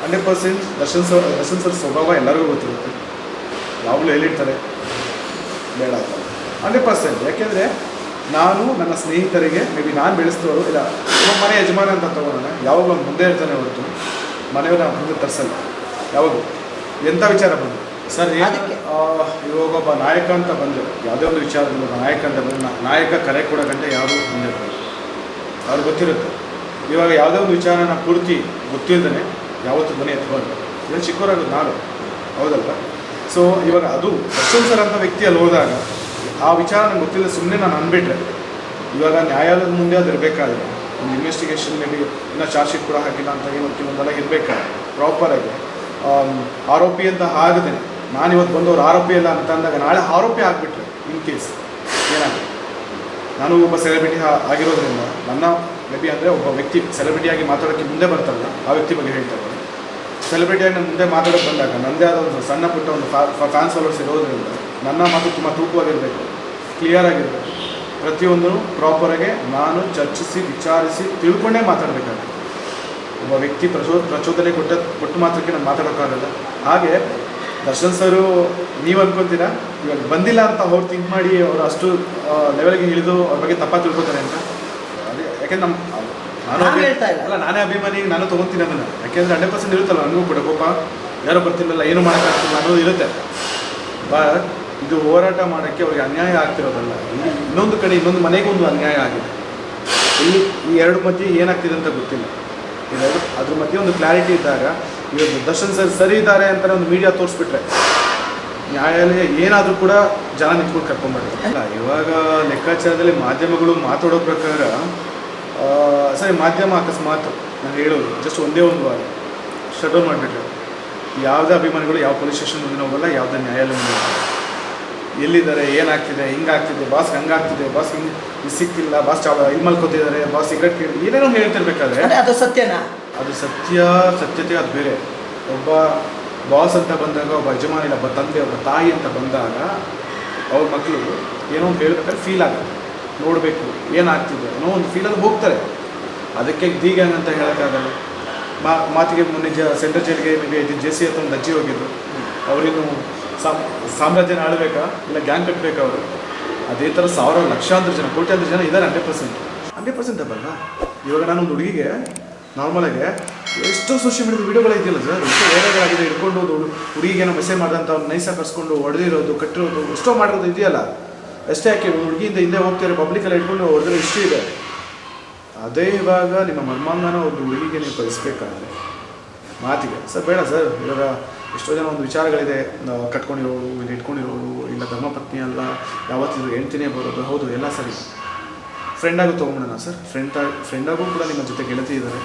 Hundred percent Darshan sir Darshan sir ಸ್ವಭಾವ ಎಲ್ಲರಿಗೂ ಗೊತ್ತಿರುತ್ತೆ. ಯಾವಾಗಲೂ ಹೇಳಿರ್ತಾರೆ ಬೇಡ ಅಂತ. ಹಂಡ್ರೆಡ್ ಪರ್ಸೆಂಟ್ ಯಾಕೆಂದರೆ ನಾನು ನನ್ನ ಸ್ನೇಹಿತರಿಗೆ ಮೇ ಬಿ ನಾನು ಬೆಳೆಸಿದವರು ಇಲ್ಲ ನಮ್ಮ ಮನೆ ಯಜಮಾನ ಅಂತ ತಗೊಳ್ಳೋಣ ಯಾವಾಗಲೂ ಒಂದು ಮುಂದೆ ಇರ್ತಾನೆ ಹೊರತು ಮನೆಯವ್ರ ಮುಂದೆ ತರಿಸಲ್ಲ. ಯಾವಾಗೂ ಎಂಥ ವಿಚಾರ ಬಂದು ಸರ್ ಅದಕ್ಕೆ. ಇವಾಗ ಒಬ್ಬ ನಾಯಕ ಅಂತ ಬಂದರು. ಯಾವುದೇ ಒಂದು ವಿಚಾರದಲ್ಲಿ ನಾಯಕ ಅಂತ ಬಂದರೆ. ನಾಯಕ ಕರೆ ಕೊಡೋ ಗಂಟೆ ಯಾರು ಬಂದಿರ್ತಾರೆ ಅವ್ರಿಗೆ ಗೊತ್ತಿರುತ್ತೆ. ಇವಾಗ ಯಾವುದೇ ಒಂದು ವಿಚಾರನ ಪೂರ್ತಿ ಗೊತ್ತಿಲ್ಲದೇ ಯಾವತ್ತು ಮನೆ ಎತ್ತಬಾರ್ದು ಇದನ್ನು ಚಿಕ್ಕವರಾಗೋದು ನಾನು. ಹೌದಲ್ವ? ಸೊ ಇವಾಗ ಅದು ದರ್ಶನ್ ಸರ್ ಅಂತ ವ್ಯಕ್ತಿ ಅಲ್ಲಿ ಹೋದಾಗ ಆ ವಿಚಾರ ನಂಗೆ ಗೊತ್ತಿಲ್ಲ ಸುಮ್ಮನೆ ನಾನು ಅಂದ್ಬಿಟ್ರೆ, ಇವಾಗ ನ್ಯಾಯಾಲಯದ ಮುಂದೆ ಅದು ಇರಬೇಕಾದ್ರೆ, ಒಂದು ಇನ್ವೆಸ್ಟಿಗೇಷನ್ ಮೇಲೆ ಇನ್ನು ಇನ್ನೂ ಚಾರ್ಜ್ ಶೀಟ್ ಕೂಡ ಹಾಕಿಲ್ಲ ಅಂತ ಏನು ಕೆಲವೊಂದೆಲ್ಲ ಇರಬೇಕಾದ್ರೆ ಪ್ರಾಪರಾಗಿ ಆರೋಪಿ ಅಂತ ಆಗದೆ ನಾನು ಇವತ್ತು ಬಂದವರು ಆರೋಪಿ ಇಲ್ಲ ಅಂತ ಅಂದಾಗ ನಾಳೆ ಆರೋಪಿ ಆಗಿಬಿಟ್ರೆ ಇನ್ ಕೇಸ್ ಏನಾಗುತ್ತೆ? ನಾನು ಒಬ್ಬ ಸೆಲೆಬ್ರಿಟಿ ಆಗಿರೋದ್ರಿಂದ ನನ್ನ ಮೇ ಬಿ ಅಂದರೆ ಒಬ್ಬ ವ್ಯಕ್ತಿ ಸೆಲೆಬ್ರಿಟಿಯಾಗಿ ಮಾತಾಡೋಕ್ಕೆ ಮುಂದೆ ಬರ್ತಾರಲ್ಲ, ಆ ವ್ಯಕ್ತಿ ಬಗ್ಗೆ ಹೇಳ್ತಾರೆ ಸೆಲೆಬ್ರಿಟಿಯಾಗಿ ನಾನು ಮುಂದೆ ಮಾತಾಡೋಕೆ ಬಂದಾಗ ನನ್ನದೇ ಆದ ಒಂದು ಸಣ್ಣ ಪುಟ್ಟ ಒಂದು ಫ್ಯಾನ್ಸ್ ಫಾಲೋವರ್ಸ್ ಇರೋದ್ರಿಂದ ನನ್ನ ಮಾತು ತುಂಬ ತೂಕವಾಗಿರಬೇಕು ಕ್ಲಿಯರ್ ಆಗಿರಬೇಕು. ಪ್ರತಿಯೊಂದು ಪ್ರಾಪರಾಗಿ ನಾನು ಚರ್ಚಿಸಿ, ವಿಚಾರಿಸಿ ತಿಳ್ಕೊಂಡೇ ಮಾತಾಡಬೇಕಾಗುತ್ತೆ. ಒಬ್ಬ ವ್ಯಕ್ತಿ ಪ್ರಚೋ ಪ್ರಚೋದನೆ ಕೊಟ್ಟ ಕೊಟ್ಟು ಮಾತ್ರಕ್ಕೆ ನಾನು ಮಾತಾಡೋಕ್ಕಾಗಲ್ಲ. ಹಾಗೆ ದರ್ಶನ್ ಸರು ನೀವು ಅನ್ಕೊಂತೀರಾ? ಇವಾಗ ಬಂದಿಲ್ಲ ಅಂತ ಅವ್ರು ಥಿಂಕ್ ಮಾಡಿ ಅವರು ಅಷ್ಟು ಲೆವೆಲ್ಗೆ ಇಳಿದು ಅವ್ರ ಬಗ್ಗೆ ತಪ್ಪ ತಿಳ್ಕೊತಾರೆ ಅಂತ? ಅದೇ ಯಾಕೆಂದ್ರೆ ನಮ್ಮ ನಾನು. ಅಲ್ಲ ನಾನೇ ಅಭಿಮಾನಿ ನಾನು ತೊಗೊತೀನಿ ಅದನ್ನು. ಯಾಕೆಂದ್ರೆ ಹಂಡ್ರೆಡ್ ಪರ್ಸೆಂಟ್ ಇರುತ್ತಲ್ಲ ನನಗೂ ಕೂಡ ಕೋಪ. ಯಾರೋ ಬರ್ತಿಲ್ಲಲ್ಲ ಏನು ಮಾಡೋಕ್ಕಾಗ್ತಿಲ್ಲ ಅನ್ನೋದು ಇರುತ್ತೆ. ಬಟ್ ಇದು ಹೋರಾಟ ಮಾಡೋಕ್ಕೆ ಅವ್ರಿಗೆ ಅನ್ಯಾಯ ಆಗ್ತಿರೋದಲ್ಲ. ಇನ್ನೊಂದು ಕಡೆ ಇನ್ನೊಂದು ಮನೆಗೂ ಒಂದು ಅನ್ಯಾಯ ಆಗಿದೆ. ಇಲ್ಲಿ ಈ ಎರಡು ಮಧ್ಯೆ ಏನಾಗ್ತಿದೆ ಅಂತ ಗೊತ್ತಿಲ್ಲ. ಅದ್ರ ಮಧ್ಯೆ ಒಂದು ಕ್ಲಾರಿಟಿ ಇದ್ದಾಗ ಇವತ್ತು ದರ್ಶನ್ ಸರ್ ಸರಿ ಇದ್ದಾರೆ ಅಂತ ಒಂದು ಮೀಡಿಯಾ ತೋರಿಸ್ಬಿಟ್ರೆ, ನ್ಯಾಯಾಲಯ ಏನಾದರೂ ಕೂಡ ಜನ ನಿಂತ್ಕೊಂಡು ಕರ್ಕೊಂಡ್ಬಾರ್ದು ಇವಾಗ ಲೆಕ್ಕಾಚಾರದಲ್ಲಿ ಮಾಧ್ಯಮಗಳು ಮಾತಾಡೋ ಪ್ರಕಾರ ಸರಿ, ಮಾಧ್ಯಮ ಅಕಸ್ಮಾತ್ ನಾನು ಹೇಳೋದು ಜಸ್ಟ್ ಒಂದೇ ಒಂದು ವಾರ ಶಟ್ ಡೌನ್ ಮಾಡಿಬಿಟ್ರೆ, ಯಾವುದೇ ಅಭಿಮಾನಿಗಳು ಯಾವ ಪೊಲೀಸ್ ಸ್ಟೇಷನ್ ಮುಂದೆ ಹೋಗಲ್ಲ, ಯಾವುದೇ ನ್ಯಾಯಾಲಯ ಮುಂದೆ ಹೋಗಲ್ಲ. ಎಲ್ಲಿದ್ದಾರೆ ಏನಾಗ್ತಿದೆ ಹಿಂಗಾಗ್ತಿದೆ ಬಾಸ್ ಹಂಗಾಗ್ತಿದೆ ಬಾಸ್ ಹಿಂಗೆ ಸಿಕ್ಕಿಲ್ಲ ಬಾಸ್ ಚಾವ ಇಲ್ಲಿ ಮಲ್ಕೋತಿದ್ದಾರೆ ಬಾಸ್ ಸಿಗರೆಟ್ ಕೇಳಿ ಏನೇನೋ ಹೇಳ್ತಿರ್ಬೇಕಾದ್ರೆ ಅದು ಸತ್ಯನಾ? ಅದು ಸತ್ಯ ಸತ್ಯತೆ ಅದು ಬೇರೆ. ಒಬ್ಬ ಬಾಸ್ ಅಂತ ಬಂದಾಗ ಒಬ್ಬ ಯಜಮಾನ ಇಲ್ಲ, ಒಬ್ಬ ತಂದೆ ಒಬ್ಬ ತಾಯಿ ಅಂತ ಬಂದಾಗ ಅವ್ರ ಮಕ್ಕಳು ಏನೋ ಒಂದು ಹೇಳ್ಬೇಕಾದ್ರೆ ಫೀಲ್ ಆಗುತ್ತೆ. ನೋಡಬೇಕು ಏನಾಗ್ತಿದೆ ಅನ್ನೋ ಒಂದು ಫೀಲಲ್ಲಿ ಹೋಗ್ತಾರೆ. ಅದಕ್ಕೆ ದೀಗ ಅಂತ ಹೇಳೋಕ್ಕಾಗಲ್ಲ. ಮಾ ಮಾತಿಗೆ ಮೊನ್ನೆ ಜ ಸೆಂಟ್ರಲ್ ಜೈಲಿಗೆ ನಿಮಗೆ ಜೆ ಸಿ ಹತ್ರ ಒಂದು ಅಜ್ಜಿ ಹೋಗಿದ್ರು. ಅವರಿನ್ನು ಸಾಮ್ ಸಾಮ್ರಾಜ್ಯನ ಆಳ್ಬೇಕಾ? ಇಲ್ಲ ಗ್ಯಾಂಗ್ ಕಟ್ಟಬೇಕಾ ಅವರು? ಅದೇ ಥರ ಸಾವಿರ ಲಕ್ಷಾಂತರ ಜನ, ಕೋಟ್ಯಾಂತರ ಜನ ಇದ್ದಾರೆ ಹಂಡ್ರೆಡ್ ಪರ್ಸೆಂಟ್ ಹಂಡ್ರೆಡ್ ಪರ್ಸೆಂಟ್ ಅಲ್ಲ ಇವಾಗ ನಾನು ಒಂದು ಹುಡುಗಿಗೆ ನಾರ್ಮಲಾಗಿ ಎಷ್ಟೋ ಸೋಷಿಯಲ್ ಮೀಡಿಯಾದ ವಿಡಿಯೋಗಳು ಇದೆಯಲ್ಲ ಸರ್ ಎಷ್ಟೋ ವೈರಲ್ಗಳಾಗಿದೆ ಹಿಡ್ಕೊಂಡು ಹೋದು ಹುಡುಗಿಗೆ ಏನೋ ಮೆಸೇಜ್ ಮಾಡಿದಂಥ ಅವ್ರು ನೈಸಾಗಿ ಕರ್ಸ್ಕೊಂಡು ಹೊಡೆದಿರೋದು, ಕಟ್ಟಿರೋದು, ಎಷ್ಟೋ ಮಾಡಿರೋದು ಇದೆಯಲ್ಲ? ಎಷ್ಟೇ ಯಾಕೆ ಹುಡುಗಿಯಿಂದ ಹಿಂದೆ ಹೋಗ್ತಾರೆ ಪಬ್ಲಿಕಲ್ಲಿ ಇಟ್ಕೊಂಡು ಹೊಡೆದ್ರೆ ಇಷ್ಟು ಇದೆ. ಅದೇ ಇವಾಗ ನಿಮ್ಮ ಮರ್ಮಾಂಗನ ಒಂದು ಹುಡುಗಿಗೆ ನೀವು ಕಳಿಸ್ಬೇಕಾದ್ರೆ ಮಾತಿಗೆ. ಸರ್, ಬೇಡ ಸರ್ ಇವಾಗ ಎಷ್ಟೋ ಜನ ಒಂದು ವಿಚಾರಗಳಿದೆ ಕಟ್ಕೊಂಡಿರೋರು ಇಲ್ಲಿ ಇಟ್ಕೊಂಡಿರೋರು ಇಲ್ಲ ಧರ್ಮಪತ್ನಿ ಅಲ್ಲ ಯಾವತ್ತಿದ್ರು ಹೆಂಡ್ತಿನೇ ಬರೋದು ಹೌದು ಎಲ್ಲ ಸರಿ. ಫ್ರೆಂಡಾಗೂ ತೊಗೊಂಡೋಣ ಸರ್ ಫ್ರೆಂಡ್ ಫ್ರೆಂಡಾಗೂ ಕೂಡ ನಿಮ್ಮ ಜೊತೆ ಗೆಳತಿ ಇದ್ದಾರೆ.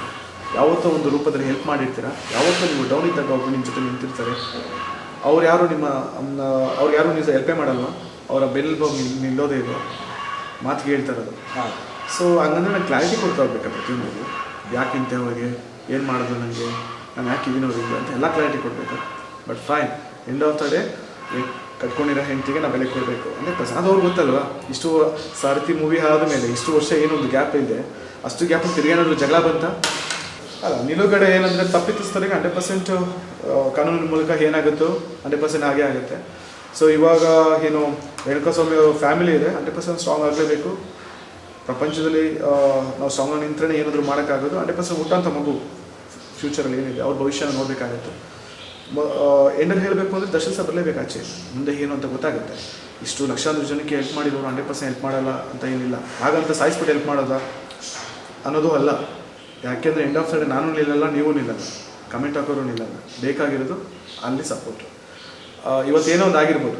ಯಾವತ್ತೋ ಒಂದು ರೂಪದಲ್ಲಿ ಹೆಲ್ಪ್ ಮಾಡಿರ್ತೀರ? ಯಾವತ್ತೋ ನೀವು ಡೌನ್ ಇದ್ದಾಗ ಒಬ್ಬರು ನಿಮ್ಮ ಜೊತೆ ನಿಂತಿರ್ತಾರೆ. ಅವ್ರು ಯಾರು ನಿಮ್ಮ ಅವ್ರು ಯಾರು ನೀವು ಹೆಲ್ಪೇ ಮಾಡಲ್ವ? ಅವರ ಬೆಲ್ ಹೋಗಿ ನಿಲ್ಲೋದೇ ಇಲ್ಲ. ಮಾತು ಕೇಳ್ತಾರದು ಹಾಂ ಸೊ ಹಂಗಂದ್ರೆ ನಾನು ಕ್ಲಾರಿಟಿ ಕೊಡ್ತಾ ಹೋಗ್ಬೇಕು ಪ್ರತಿಯೊಂದು ಯಾಕೆ ಇಂತೆ ಹೋಗಿ ಏನು ಮಾಡೋದು ನನಗೆ ನಾನು ಯಾಕೆ ಇದೀನಿ ಅವ್ರಿಗೆ ಅಂತ ಎಲ್ಲ ಕ್ಲಾರಿಟಿ ಕೊಡಬೇಕು. But fine end of the day ಕಟ್ಕೊಂಡಿರೋ ಹೆಂಡತಿಗೆ ನಾವು ಬೆಲೆ ಕೊಡಬೇಕು. ಅಂದರೆ ಪ್ರಸಾದ್ ಅದು ಅವ್ರಿಗೆ ಗೊತ್ತಲ್ವಾ? ಇಷ್ಟು ಸಾರಥಿ ಮೂವಿ ಆದಮೇಲೆ ಇಷ್ಟು ವರ್ಷ ಏನೊಂದು ಗ್ಯಾಪ್ ಇದೆ. ಅಷ್ಟು ಗ್ಯಾಪ್ ತಿರ್ಗೇನಾದ್ರು ಜಗಳ ಬಂತ? ಅಲ್ಲ, ನಿಲುಗಡೆ ಏನಂದರೆ ತಪ್ಪಿತಸ್ಥರಿಗೆ ಹಂಡ್ರೆಡ್ ಪರ್ಸೆಂಟ್ ಕಾನೂನಿನ ಮೂಲಕ ಏನಾಗುತ್ತೋ ಹಂಡ್ರೆಡ್ ಪರ್ಸೆಂಟ್ ಆಗೇ ಆಗುತ್ತೆ. ಸೊ ಇವಾಗ ಏನು ರೇಣುಕಾಸ್ವಾಮಿ ಫ್ಯಾಮಿಲಿ ಇದೆ ಹಂಡ್ರೆಡ್ ಪರ್ಸೆಂಟ್ ಸ್ಟ್ರಾಂಗ್ ಆಗಲೇಬೇಕು. ಪ್ರಪಂಚದಲ್ಲಿ ನಾವು ಸ್ಟ್ರಾಂಗ್ ನಿಂತ್ರೆ ಏನಾದರೂ ಮಾಡೋಕ್ಕಾಗೋದು ಹಂಡ್ರೆಡ್ ಪರ್ಸೆಂಟ್ ಹುಟ್ಟಂಥ ಮಗು. ಫ್ಯೂಚರಲ್ಲಿ ಏನಿದೆ ಅವ್ರ ಭವಿಷ್ಯನ ನೋಡಬೇಕಾಗುತ್ತೆ. ಎಂಡಲ್ಲಿ ಹೇಳಬೇಕು ಅಂದರೆ ದರ್ಶನ್ ಸಹ ಬರಲೇಬೇಕಾಚೆ ಮುಂದೆ ಏನು ಅಂತ ಗೊತ್ತಾಗುತ್ತೆ. ಇಷ್ಟು ಲಕ್ಷಾಂತರ ಜನಕ್ಕೆ ಹೆಲ್ಪ್ ಮಾಡಿದವರು ಹಂಡ್ರೆಡ್ ಪರ್ಸೆಂಟ್ ಹೆಲ್ಪ್ ಮಾಡಲ್ಲ ಅಂತ ಏನಿಲ್ಲ. ಹಾಗಂತ ಸಾಯಿಸ್ಬಿಟ್ಟು ಹೆಲ್ಪ್ ಮಾಡೋದಾ? ಅನ್ನೋದು ಅಲ್ಲ. ಯಾಕೆಂದರೆ ಎಂಡ್ ಆಫ್ ಸೈಡ್ ನಾನು ನಿಲ್ಲಲ್ಲ ನೀವು ನಿಲ್ಲಲ್ಲ. ಕಮೆಂಟ್ ಹಾಕೋರು ನಿಲ್ಲಲ್ಲ. ಬೇಕಾಗಿರೋದು ಅಲ್ಲಿ ಸಪೋರ್ಟು ಇವತ್ತೇನೋ ಒಂದು ಆಗಿರ್ಬೋದು.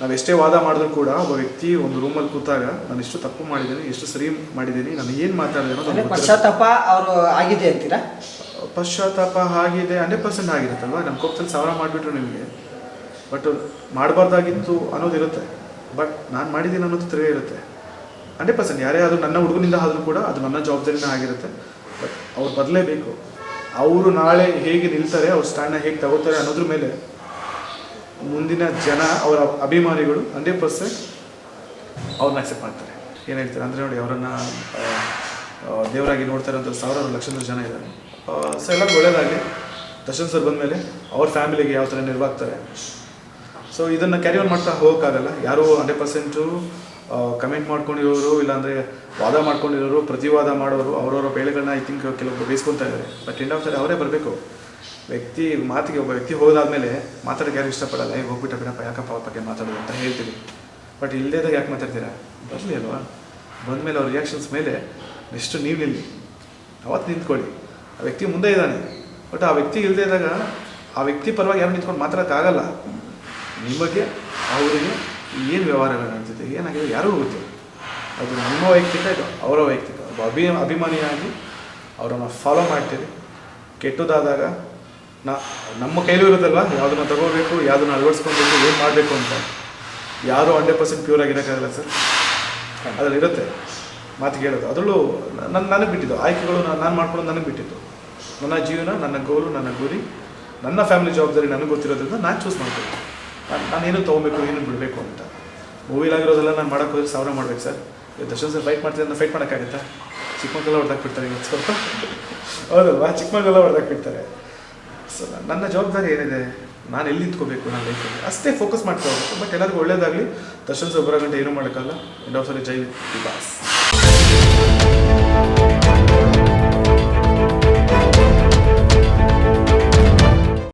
ನಾವು ಎಷ್ಟೇ ವಾದ ಮಾಡಿದ್ರು ಕೂಡ ಒಬ್ಬ ವ್ಯಕ್ತಿ ಒಂದು ರೂಮಲ್ಲಿ ಕೂತಾಗ ನಾನು ಎಷ್ಟು ತಪ್ಪು ಮಾಡಿದ್ದೀನಿ ಎಷ್ಟು ಸರಿ ಮಾಡಿದ್ದೀನಿ ನಾನು ಏನು ಮಾತಾಡಿದೆ ಅನ್ನೋದು ಪಶ್ಚಾತ್ತಾಪ ಅವರು ಆಗಿದೆ ಅಂತೀರಾ? ಪಶ್ಚಾತ್ತಾಪ ಆಗಿದೆ ಹಂಡ್ರೆಡ್ ಪರ್ಸೆಂಟ್ ಆಗಿರುತ್ತಲ್ವ? ನಮ್ಮ ಕೋಪದಲ್ಲಿ ಸಾವಿರ ಮಾಡಿಬಿಟ್ರು ನಿಮಗೆ. ಬಟ್ ಮಾಡಬಾರ್ದಾಗಿತ್ತು ಅನ್ನೋದಿರುತ್ತೆ ಬಟ್ ನಾನು ಮಾಡಿದ್ದೀನಿ ಅನ್ನೋದು ತಿರುಗಿ ಇರುತ್ತೆ. ಹಂಡ್ರೆಡ್ ಪರ್ಸೆಂಟ್ ಯಾರೇ ಆದರೂ ನನ್ನ ಹುಡುಗನಿಂದ ಆದರೂ ಕೂಡ ಅದು ನನ್ನ ಜವಾಬ್ದಾರಿನೇ ಆಗಿರುತ್ತೆ. ಬಟ್ ಅವ್ರು ಬರಲೇಬೇಕು ಅವರು ನಾಳೆ ಹೇಗೆ ನಿಲ್ತಾರೆ, ಅವ್ರ ಸ್ಟ್ಯಾಂಡ್ನ ಹೇಗೆ ತಗೋತಾರೆ ಅನ್ನೋದ್ರ ಮೇಲೆ ಮುಂದಿನ ಜನ, ಅವರ ಅಭಿಮಾನಿಗಳು ಹಂಡ್ರೆಡ್ ಪರ್ಸೆಂಟ್ ಅವ್ರನ್ನ ಅಕ್ಸೆಪ್ಟ್ ಮಾಡ್ತಾರೆ. ಏನು ಹೇಳ್ತಾರೆ? ಅಂದರೆ ನೋಡಿ, ಅವರನ್ನು ದೇವರಾಗಿ ನೋಡ್ತಾರೆ ಅಂತ ಸಾವಿರಾರು ಲಕ್ಷದ ಜನ ಇದ್ದಾರೆ. ಸೊ ಎಲ್ಲ ಒಳ್ಳೇದಾಗಲಿ. ದರ್ಶನ್ ಸರ್ ಬಂದಮೇಲೆ ಅವ್ರ ಫ್ಯಾಮಿಲಿಗೆ ಯಾವ ಥರ ನೆರವಾಗ್ತಾರೆ? ಸೊ ಇದನ್ನು ಕ್ಯಾರಿ ಆನ್ ಮಾಡ್ತಾ ಹೋಗೋಕ್ಕಾಗಲ್ಲ. ಯಾರು ಹಂಡ್ರೆಡ್ ಪರ್ಸೆಂಟು ಕಮೆಂಟ್ ಮಾಡ್ಕೊಂಡಿರೋರು, ಇಲ್ಲಾಂದರೆ ವಾದ ಮಾಡ್ಕೊಂಡಿರೋರು, ಪ್ರತಿವಾದ ಮಾಡೋರು, ಅವರವರ ಬೆಳೆಗಳನ್ನ ಐ ಥಿಂಕ್ ಕೆಲವೊಬ್ಬರು ಬೇಯಿಸ್ಕೊತಾ ಇದ್ದಾರೆ. ಬಟ್ ಎಂಡ್ ಆಫ್ ಸರಿ ಅವರೇ ಬರಬೇಕು. ವ್ಯಕ್ತಿ, ಮಾತಿಗೆ ಒಬ್ಬ ವ್ಯಕ್ತಿ ಹೋದಾದ್ಮೇಲೆ ಮಾತಾಡೋಕೆ ಯಾರು ಇಷ್ಟಪಡಲ್ಲ. ಏ, ಹೋಗ್ಬಿಟ್ಟ ಬಿಡಪ್ಪ, ಯಾಕಪ್ಪ ಅವ್ರ ಬಗ್ಗೆ ಮಾತಾಡೋದು ಅಂತ ಹೇಳ್ತೀವಿ. ಬಟ್ ಇಲ್ಲದೇದಾಗ ಯಾಕೆ ಮಾತಾಡ್ತೀರಾ? ಬರಲಿ ಅಲ್ವಾ? ಬಂದಮೇಲೆ ಅವ್ರ ರಿಯಾಕ್ಷನ್ಸ್ ಮೇಲೆ ನೆಕ್ಸ್ಟ್ ನೀವು ನಿಲ್ಲಿ. ಅವತ್ತು ನಿಂತ್ಕೊಳ್ಳಿ. ಆ ವ್ಯಕ್ತಿ ಮುಂದೆ ಇದ್ದಾನೆ. ಬಟ್ ಆ ವ್ಯಕ್ತಿ ಇಲ್ಲದೆ ಇದ್ದಾಗ ಆ ವ್ಯಕ್ತಿ ಪರವಾಗಿ ಯಾರು ನಿಂತ್ಕೊಂಡು ಮಾತಾಡೋಕ್ಕಾಗಲ್ಲ. ಬಗ್ಗೆ ಅವರಿಗೆ ಏನು ವ್ಯವಹಾರಗಳು ಅನ್ಸುತ್ತೆ ಏನಾಗಿದೆ ಯಾರಿಗೂ ಗೊತ್ತಿಲ್ಲ. ಅದು ನಿಮ್ಮ ವೈಯಕ್ತಿಕ ಇದು ಅವರ ವೈಯಕ್ತಿಕ. ಒಬ್ಬ ಅಭಿ ಅಭಿಮಾನಿಯಾಗಿ ಅವರನ್ನು ಫಾಲೋ ಮಾಡ್ತೀರಿ. ಕೆಟ್ಟದಾದಾಗ ನಾ ನಮ್ಮ ಕೈಲೂ ಇರೋದಲ್ವ ಯಾವುದನ್ನ ತಗೋಬೇಕು ಯಾವುದನ್ನ ಅಳವಡಿಸ್ಕೊಬೇಕು ಏನು ಮಾಡಬೇಕು ಅಂತ. ಯಾರು ಹಂಡ್ರೆಡ್ ಪರ್ಸೆಂಟ್ ಪ್ಯೂರ್ ಆಗಿರೋಕ್ಕಾಗಲ್ಲ ಸರ್. ಅದರಲ್ಲಿ ಇರುತ್ತೆ. ಮಾತು ಕೇಳೋದು. ಅದರಲ್ಲೂ ನನ್ನ ನನಗೆ ಬಿಟ್ಟಿದ್ದು. ಆಯ್ಕೆಗಳು ನಾನು ನಾನು ಮಾಡ್ಕೊಳ್ಳೋದು ನನಗೆ ಬಿಟ್ಟಿದ್ದು ನನ್ನ ಜೀವನ, ನನ್ನ ಗೋಲು ನನ್ನ ಗುರಿ, ನನ್ನ ಫ್ಯಾಮಿಲಿ ಜವಾಬ್ದಾರಿ ನನಗೆ ಗೊತ್ತಿರೋದ್ರಿಂದ ನಾನು ಚೂಸ್ ಮಾಡ್ತೀನಿ. ನಾನು ನಾನೇನು ತೊಗೊಬೇಕು ಏನು ಬಿಡಬೇಕು ಅಂತ. ಮೂವಿಲಾಗಿರೋದೆಲ್ಲ ನಾನು ಮಾಡೋಕೆ ಹೋದ್ರೆ ಸಾವಿರ ಮಾಡ್ಬೇಕು ಸರ್. ಇವತ್ತು ದರ್ಶನ್ ಸರ್ ಫೈಟ್ ಮಾಡ್ತೀನಿ ಅಂತ ಫೈಟ್ ಮಾಡೋಕ್ಕಾಗತ್ತಾ? ಚಿಕ್ಕ ಮಕ್ಕಳೆಲ್ಲ ಹೊಡೆದಾಕ್ಬಿಡ್ತಾರೆ ಇವತ್ತು ಸ್ವಲ್ಪ. ಹೌದಲ್ವಾ? ಚಿಕ್ಕ ಮಕ್ಕಳೆಲ್ಲ ಹೊಡೆದಾಕ್ಬಿಡ್ತಾರೆ. ಸೊ ನನ್ನ ಜವಾಬ್ದಾರಿ ಏನಿದೆ? ನಾನು ಎಲ್ಲಿ ನಿಂತ್ಕೋಬೇಕು ನನ್ನ ಲೈಫಲ್ಲಿ ಅಷ್ಟೇ ಫೋಕಸ್ ಮಾಡ್ತಾ ಬಟ್ ಎಲ್ಲರಿಗೂ ಒಳ್ಳೇದಾಗಲಿ. ದರ್ಶನ್ ಸರ್ ಬರೋ ಗಂಟೆ ಏನೂ ಮಾಡೋಕ್ಕಲ್ಲ end of story Jai boss.